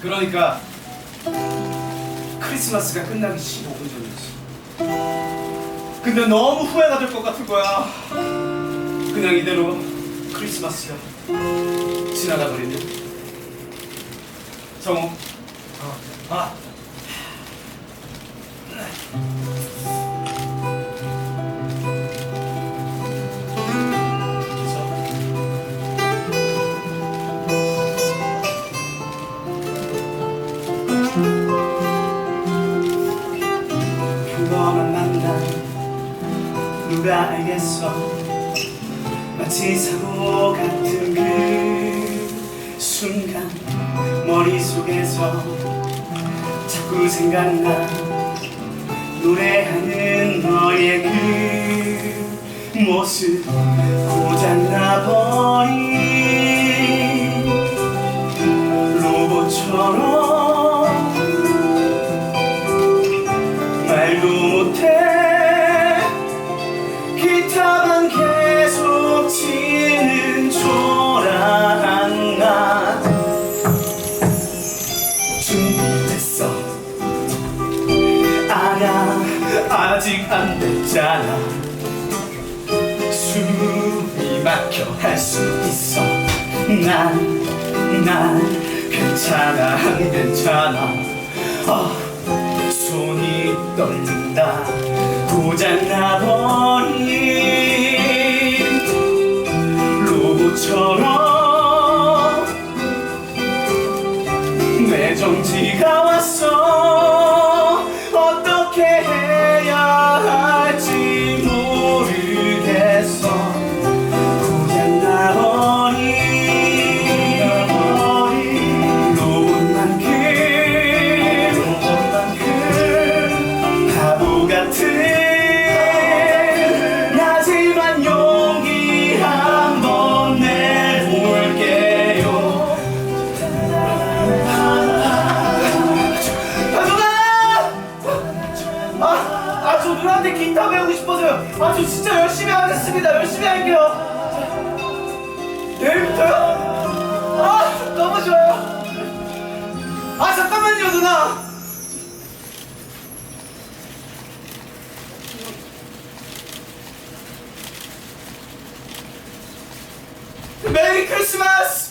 그러니까 크리스마스가 끝나기 15분 전이지. 근데 너무 후회가 될 것 같은 거야. 그냥 이대로 크리스마스가 지나가 버리면. 정우. 아. 평범한 만남 누가 알겠어 마치 사고 같은 그 순간 머릿속에서 자꾸 생각나. 노래하는 너의 그 모습 고장 안 됐잖아. 숨이 막혀 할 수 있어. 난 난 괜찮아. 안 괜찮아. 아 노래한테 기타 배우고 싶어서요. 아주 진짜 열심히 하겠습니다. 열심히 할게요. 내일부터요? 아, 너무 좋아요. 아, 잠깐만요, 누나. 메리 크리스마스!